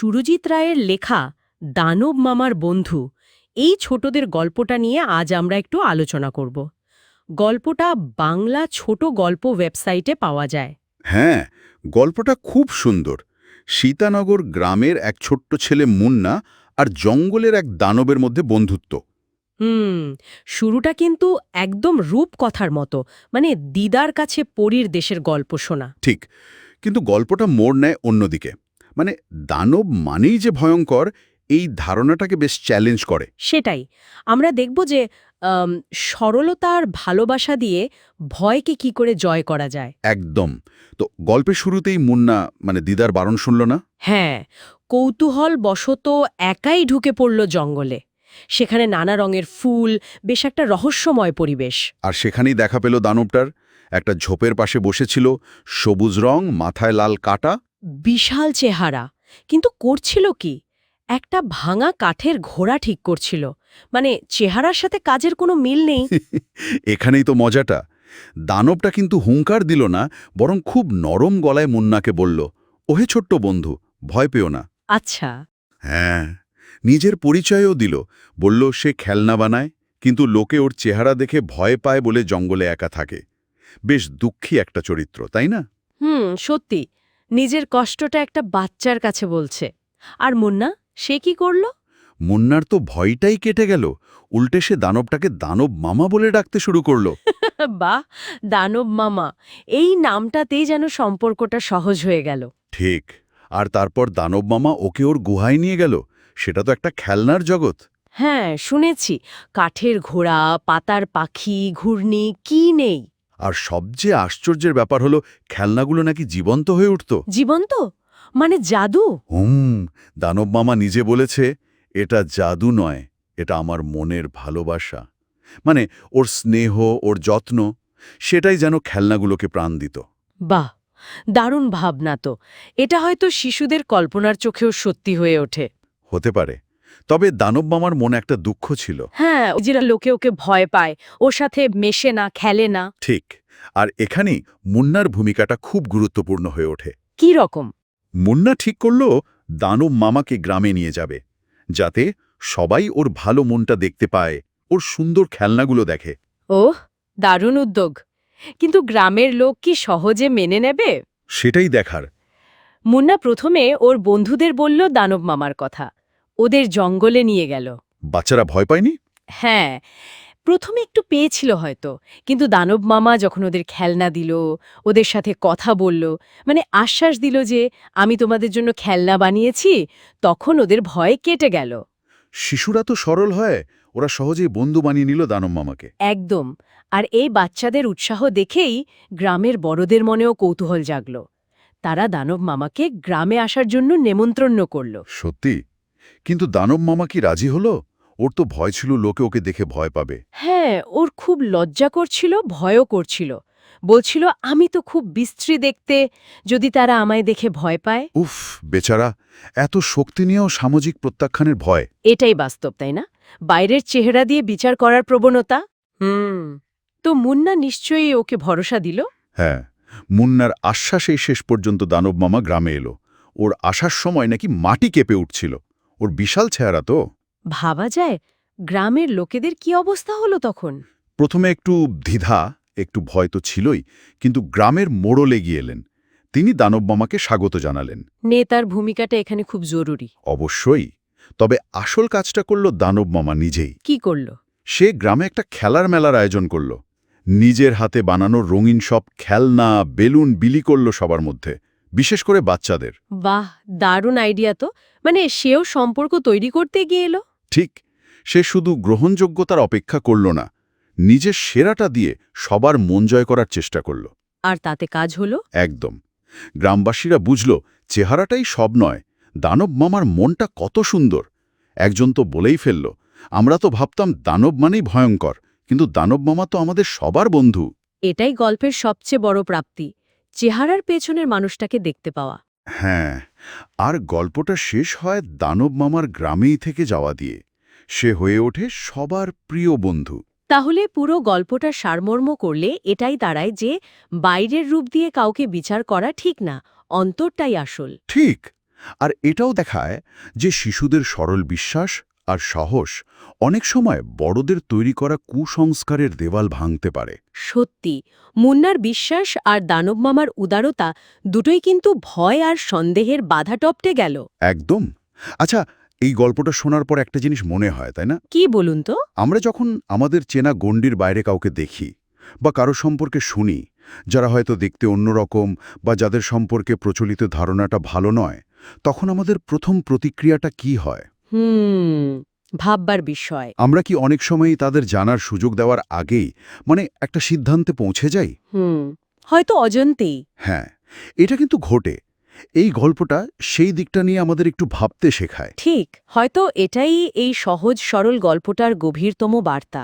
সুরজিৎ রায়ের লেখা দানব মামার বন্ধু এই ছোটদের গল্পটা নিয়ে আজ আমরা একটু আলোচনা করব। গল্পটা বাংলা ছোট গল্প ওয়েবসাইটে পাওয়া যায়। হ্যাঁ গল্পটা খুব সুন্দর। সীতানগর গ্রামের এক ছোট্ট ছেলে মুন্না আর জঙ্গলের এক দানবের মধ্যে বন্ধুত্ব। হুম শুরুটা কিন্তু একদম রূপকথার মতো মানে দিদার কাছে পরীর দেশের গল্প শোনা। ঠিক কিন্তু গল্পটা মোড় নেয় অন্যদিকে। মানে দানব মানেই যে ভয়ঙ্কর এই ধারণাটাকে বেশ চ্যালেঞ্জ করে। সেটাই। আমরা দেখব যে সরলতার ভালোবাসা দিয়ে ভয়কে কি করে জয় করা যায়। একদম। তো গল্পের শুরুতেই মুন্না মানে দিদার বারণ শুনল না? হ্যাঁ কৌতূহল বশত একাই ঢুকে পড়ল জঙ্গলে। সেখানে নানা রঙের ফুল বেশ একটা রহস্যময় পরিবেশ। আর সেখানেই দেখা পেল দানবটার। একটা ঝোপের পাশে বসেছিল সবুজ রং মাথায় লাল কাটা বিশাল চেহারা। কিন্তু করছিল কি? একটা ভাঙা কাঠের ঘোড়া ঠিক করছিল। মানে চেহারার সাথে কাজের কোনো মিল নেই। এখানেই তো মজাটা। দানবটা কিন্তু হুঙ্কার দিল না বরং খুব নরম গলায় মুন্নাকে বলল ওহে ছোট্ট বন্ধু ভয় পেও না। আচ্ছা। হ্যাঁ নিজের পরিচয়ও দিল। বলল সে খেলনা বানায় কিন্তু লোকে ওর চেহারা দেখে ভয় পায় বলে জঙ্গলে একা থাকে। বেশ দুঃখী একটা চরিত্র তাই না? হুম সত্যি। নিজের কষ্টটা একটা বাচ্চার কাছে বলছে। আর মুন্না সে কি করল? মুন্নার তো ভয়টাই কেটে গেল। উল্টে সে দানবটাকে দানব মামা বলে ডাকতে শুরু করল। বাহ দানব মামা। এই নামটাতেই যেন সম্পর্কটা সহজ হয়ে গেল। ঠিক আর তারপর দানব মামা ওকে ওর গুহায় নিয়ে গেল। সেটা তো একটা খেলনার জগৎ। হ্যাঁ শুনেছি। কাঠের ঘোড়া পাতার পাখি ঘূর্ণি কি নেই? আর সবচেয়ে আশ্চর্যের ব্যাপার হলো খেলনাগুলো নাকি জীবন্ত হয়ে উঠত। জীবন্ত? মানে জাদু? হুম দানব মামা নিজে বলেছে এটা জাদু নয় এটা আমার মনের ভালোবাসা। মানে ওর স্নেহ ওর যত্ন সেটাই যেন খেলনাগুলোকে প্রাণ দিত। বাহ দারুণ ভাবনা তো। এটা হয়তো শিশুদের কল্পনার চোখেও সত্যি হয়ে ওঠে। হতে পারে। তবে দানব মামার মনে একটা দুঃখ ছিল। হ্যাঁ যেটা লোকে ওকে ভয় পায় ওর সাথে মেশে না খেলে না। ঠিক আর এখানেই মুন্নার ভূমিকাটা খুব গুরুত্বপূর্ণ হয়ে ওঠে। কি রকম? মুন্না ঠিক করল দানব মামাকে গ্রামে নিয়ে যাবে যাতে সবাই ওর ভালো মনটা দেখতে পায় ওর সুন্দর খেলনাগুলো দেখে। ওহ দারুণ উদ্যোগ। কিন্তু গ্রামের লোক কি সহজে মেনে নেবে? সেটাই দেখার। মুন্না প্রথমে ওর বন্ধুদের বলল দানব মামার কথা। ওদের জঙ্গলে নিয়ে গেল। বাচ্চারা ভয় পায়নি? হ্যাঁ প্রথমে একটু পেয়েছিল হয়তো কিন্তু দানব মামা যখন ওদের খেলনা দিল ওদের সাথে কথা বলল মানে আশ্বাস দিল যে আমি তোমাদের জন্য খেলনা বানিয়েছি তখন ওদের ভয় কেটে গেল। শিশুরা তো সরল হয় ওরা সহজেই বন্ধু বানিয়ে নিল দানব মামাকে। একদম আর এই বাচ্চাদের উৎসাহ দেখেই গ্রামের বড়দের মনেও কৌতূহল জাগল। তারা দানব মামাকে গ্রামে আসার জন্য নেমন্ত্রণ করল। সত্যি? কিন্তু দানব মামা কি রাজি হলো? ওর তো ভয় ছিল লোকে ওকে দেখে ভয় পাবে। হ্যাঁ ওর খুব লজ্জা করছিল ভয়ও করছিল। বলছিল আমি তো খুব বিশ্রী দেখতে যদি তারা আমায় দেখে ভয় পায়। উফ বেচারা এত শক্তি নিয়েও সামাজিক প্রত্যাখ্যানের ভয়। এটাই বাস্তব তাই না? বাইরের চেহারা দিয়ে বিচার করার প্রবণতা? হুম তো মুন্না নিশ্চয়ই ওকে ভরসা দিল? হ্যাঁ মুন্নার আশ্বাসেই শেষ পর্যন্ত দানব মামা গ্রামে এলো। ওর আসার সময় নাকি মাটি কেঁপে উঠছিল। ওর বিশাল চেহারা তো। ভাবা যায় গ্রামের লোকেদের কি অবস্থা হলো তখন? প্রথমে একটু দ্বিধা একটু ভয় তো ছিলই কিন্তু গ্রামের মোড়লে গিয়ে এলেন। তিনি দানব মামাকে স্বাগত জানালেন। নেতার ভূমিকাটা এখানে খুব জরুরি। অবশ্যই তবে আসল কাজটা করল দানব মামা নিজেই। কি করল? সে গ্রামে একটা খেলার মেলার আয়োজন করল। নিজের হাতে বানানো রঙিন সব খেলনা বেলুন বিলি করল সবার মধ্যে। বিশেষ করে বাচ্চাদের। বাহ দারুণ আইডিয়া তো। মানে সেও সম্পর্ক তৈরি করতে গিয়ে এলো? ঠিক সে শুধু গ্রহণযোগ্যতার অপেক্ষা করল না নিজের সেরাটা দিয়ে সবার মন জয় করার চেষ্টা করল। আর তাতে কাজ হলো? একদম। গ্রামবাসীরা বুঝল চেহারাটাই সব নয় দানব মামার মনটা কত সুন্দর। একজন তো বলেই ফেলল আমরা তো ভাবতাম দানব মানেই ভয়ঙ্কর কিন্তু দানব মামা তো আমাদের সবার বন্ধু। এটাই গল্পের সবচেয়ে বড় প্রাপ্তি। চেহারার পেছনের মানুষটাকে দেখতে পাওয়া। হ্যাঁ আর গল্পটা শেষ হয় দানব মামার গ্রামেই থেকে যাওয়া দিয়ে। সে হয়ে ওঠে সবার প্রিয় বন্ধু। তাহলে পুরো গল্পটা সারমর্ম করলে এটাই দাঁড়ায় যে বাইরের রূপ দিয়ে কাউকে বিচার করা ঠিক না অন্তরটাই আসল। ঠিক আর এটাও দেখায় যে শিশুদের সরল বিশ্বাস আর সাহস অনেক সময় বড়দের তৈরি করা কুসংস্কারের দেওয়াল ভাঙতে পারে। সত্যি মুন্নার বিশ্বাস আর দানব মামার উদারতা দুটোই কিন্তু ভয় আর সন্দেহের বাধা টপটে গেল। একদম। আচ্ছা এই গল্পটা শোনার পর একটা জিনিস মনে হয় তাই না? কি বলুন তো? আমরা যখন আমাদের চেনা গণ্ডির বাইরে কাউকে দেখি বা কারও সম্পর্কে শুনি যারা হয়তো দেখতে অন্যরকম বা যাদের সম্পর্কে প্রচলিত ধারণাটা ভালো নয় তখন আমাদের প্রথম প্রতিক্রিয়াটা কি হয়? হুম ভাববার বিষয়। আমরা কি অনেক সময়ই তাদের জানার সুযোগ দেওয়ার আগেই মানে একটা সিদ্ধান্তে পৌঁছে যাই? হুম হয়তো অজন্তেই। হ্যাঁ এটা কিন্তু ঘটে। এই গল্পটা সেই দিকটা নিয়ে আমাদের একটু ভাবতে শেখায়। ঠিক হয়তো এটাই এই সহজ সরল গল্পটার গভীরতম বার্তা।